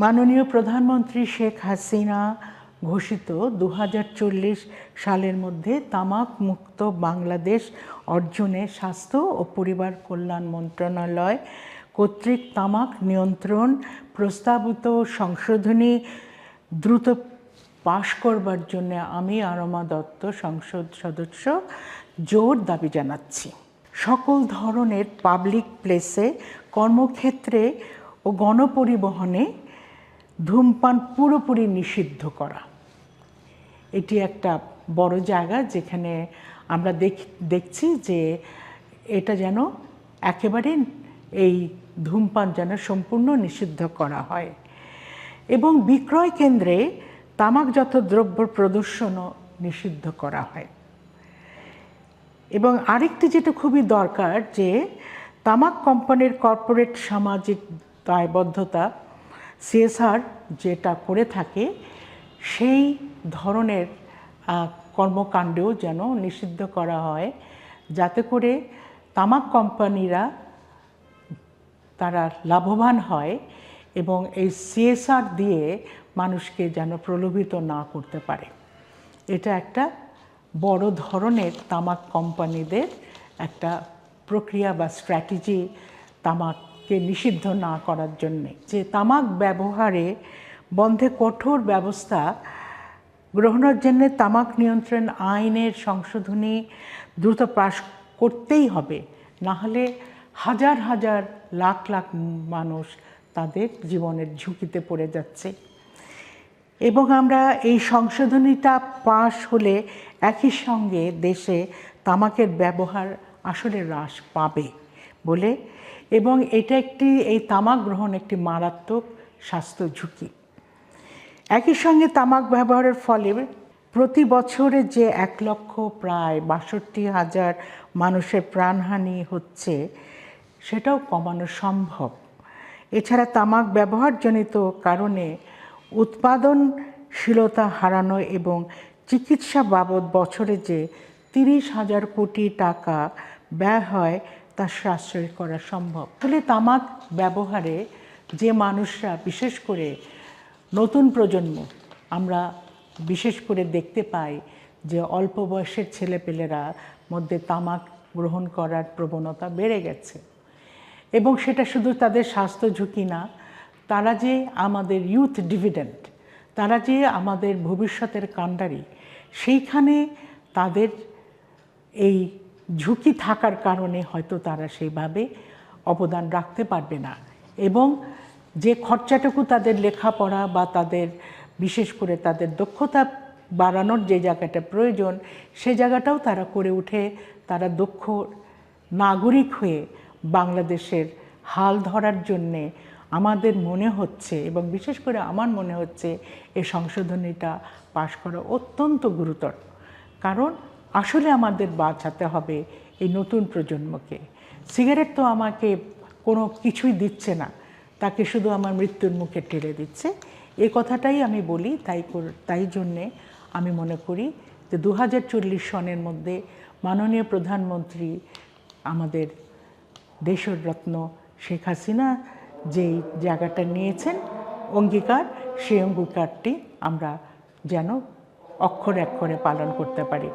মাননীয় প্রধানমন্ত্রী শেখ হাসিনা ঘোষিত দু হাজার চল্লিশ সালের মধ্যে তামাক মুক্ত বাংলাদেশ অর্জনে স্বাস্থ্য ও পরিবার কল্যাণ মন্ত্রণালয় কর্তৃক তামাক নিয়ন্ত্রণ প্রস্তাবিত সংশোধনী দ্রুত পাশ করবার জন্য আমি আরমা দত্ত সংসদ সদস্য জোর দাবি জানাচ্ছি। সকল ধরনের পাবলিক প্লেসে কর্মক্ষেত্রে ও গণপরিবহনে ধূমপান পুরোপুরি নিষিদ্ধ করা। এটি একটা বড় জায়গা যেখানে আমরা দেখ, দেখছি যে এটা যেন একেবারে এই ধূমপান যেন সম্পূর্ণ নিষিদ্ধ করা হয়। এবং বিক্রয় কেন্দ্রে তামাকজাত দ্রব্য প্রদর্শনও নিষিদ্ধ করা হয়। এবং আরেকটি যেটা খুবই দরকার যে তামাক কোম্পানির কর্পোরেট সামাজিক দায়বদ্ধতা সিএসআর যেটা করে থাকে, সেই ধরনের কর্মকাণ্ডেও যেন নিষিদ্ধ করা হয়, যাতে করে তামাক কোম্পানিরা তারা লাভবান হয় এবং এই সিএসআর দিয়ে মানুষকে যেন প্রলোভিত না করতে পারে। এটা একটা বড় ধরনের তামাক কোম্পানিদের একটা প্রক্রিয়া বা স্ট্র্যাটেজি তামাককে নিষিদ্ধ না করার জন্যে। যে তামাক ব্যবহারে বন্ধে কঠোর ব্যবস্থা গ্রহণের জন্য তামাক নিয়ন্ত্রণ আইনের সংশোধনী দ্রুত পাশ করতেই হবে। না হলে হাজার হাজার লাখ লাখ মানুষ তাদের জীবনের ঝুঁকিতে পড়ে যাচ্ছে। এবং আমরা এই সংশোধনীটা পাশ হলে একই সঙ্গে দেশে তামাকের ব্যবহার আসলে হ্রাস পাবে। বলে, এবং এটা একটি, এই তামাক গ্রহণ একটি মারাত্মক স্বাস্থ্য ঝুঁকি। একই সঙ্গে তামাক ব্যবহারের ফলে প্রতি বছরে যে এক লক্ষ প্রায় বাষট্টি হাজার মানুষের প্রাণহানি হচ্ছে, সেটাও কমানো সম্ভব। এছাড়া তামাক ব্যবহারজনিত কারণে উৎপাদনশীলতা হারানো এবং চিকিৎসা বাবদ বছরে যে তিরিশ হাজার কোটি টাকা ব্যয় হয় তা সাশ্রয় করা সম্ভব। ফলে তামাক ব্যবহারে যে মানুষরা, বিশেষ করে নতুন প্রজন্ম, আমরা বিশেষ করে দেখতে পাই যে অল্প বয়সের ছেলেপেলেরা মধ্যে তামাক গ্রহণ করার প্রবণতা বেড়ে গেছে। এবং সেটা শুধু তাদের স্বাস্থ্য ঝুঁকি না, তারা যে আমাদের ইউথ ডিভিডেন্ট তারা যে আমাদের ভবিষ্যতের কাণ্ডারি, সেইখানে তাদের এই ঝুঁকি থাকার কারণে হয়তো তারা সেইভাবে অবদান রাখতে পারবে না। এবং যে খরচাটুকু তাদের লেখাপড়া বা তাদের, বিশেষ করে তাদের দক্ষতা বাড়ানোর যে জায়গাটা প্রয়োজন, সে জায়গাটাও তারা করে উঠে তারা দক্ষ নাগরিক হয়ে বাংলাদেশের হাল ধরার জন্যে আমাদের মনে হচ্ছে এবং বিশেষ করে আমার মনে হচ্ছে এই সংশোধনীটা পাশ করা অত্যন্ত গুরুতর। কারণ আসলে আমাদের বাঁচাতে হবে এই নতুন প্রজন্মকে। সিগারেট তো আমাকে কোনো কিছুই দিচ্ছে না, তাকে শুধু আমার মৃত্যুর মুখে ঠেলে দিচ্ছে। এ কথাটাই আমি বলি, তাই তাই জন্যে আমি মনে করি যে দু চল্লিশ সনের মধ্যে মাননীয় প্রধানমন্ত্রী আমাদের দেশের দেশরত্ন শেখ হাসিনা যেই জায়গাটা নিয়েছেন, অঙ্গীকার, সেই অঙ্গীকারটি আমরা যেন অক্ষরে অক্ষরে পালন করতে পারি।